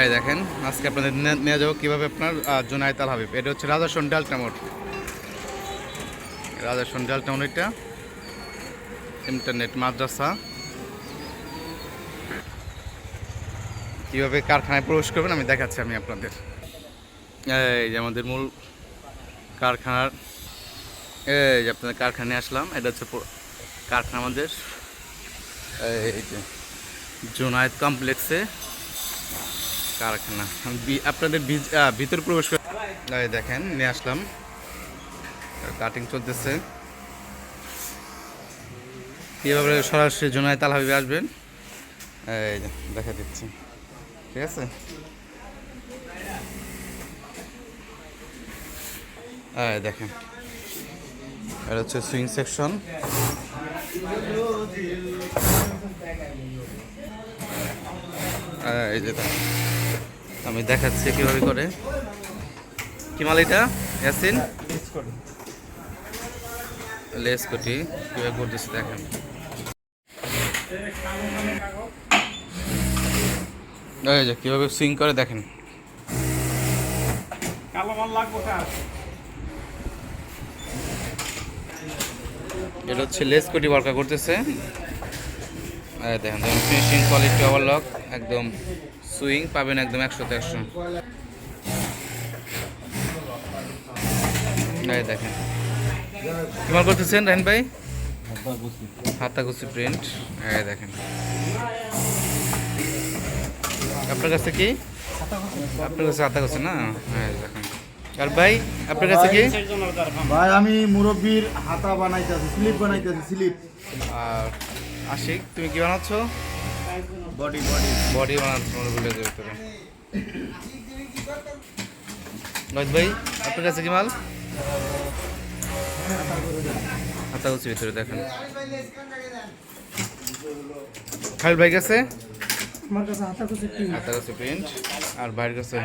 এই দেখেন আজকে আপনাদের নিয়ে যাব কীভাবে আপনার আহ, জুনায়েদ আল হাবিব। এটা হচ্ছে রাজা সন্ডাল টামোর রাজা সন্ডাল টামোর এটা। ইন্টারনেট মাদ্রাসা। কীভাবে কারখানায় প্রবেশ করবেন আমি দেখাচ্ছি আমি আপনাদের। এই যে আমাদের মূল কারখানার এই যে আপনাদের কারখানায় আসলাম। এটা হচ্ছে কারখানা আমাদের। এই যে জুনায়েদ কমপ্লেক্সে কারখানা। আপনাদের ভিতর প্রবেশ করে দেখেন, নিয়ে আসলাম। কাটিং চলতেছে। কীভাবে সরাসরি জুনায়েদ আল হাবিবে আসবেন। এই দেখা দিচ্ছি। ঠিক আছে? দেখেন। এটা হচ্ছে সুইং সেকশন এই যে, দেখেন। আমি দেখাচ্ছি কীভাবে করে। কি মাল এটা ইয়াসিন? লেস কোটি কীভাবে করতেছে দেখেন। এই যে কীভাবে সুইং করে দেখেন। কালো মাল লাগবো এটা হচ্ছে লেস কোটি ওয়ার্কা করতেছে। দেখেন দেখেন ফিনিশিং কোয়ালিটি ওভারলক একদম সুইং পাবেন একদম একশোতে একশো এই দেখেন। কি মাল করতেছেন রাহিন ভাই? হাতাগুচি প্রিন্ট। এই দেখেন। আপনার কাছে কি? আপনার কাছে হাতাগুচি না? হ্যাঁ দেখেন। আর ভাই আপনার কাছে কি? ভাই আমি মুরব্বীর হাতা বানাইতেছি স্লিপ বানাইতেছি স্লিপ। আর আশিক তুমি কি বানাচ্ছ? বডি ভাই আপনার কাছে কি মাল? হাতাগুচির ভিতরে দেখেন। খালিল ভাই কাছে? আমার কাছে হাতাগুচি প্রিন্ট আর ভাইয়ের কাছে?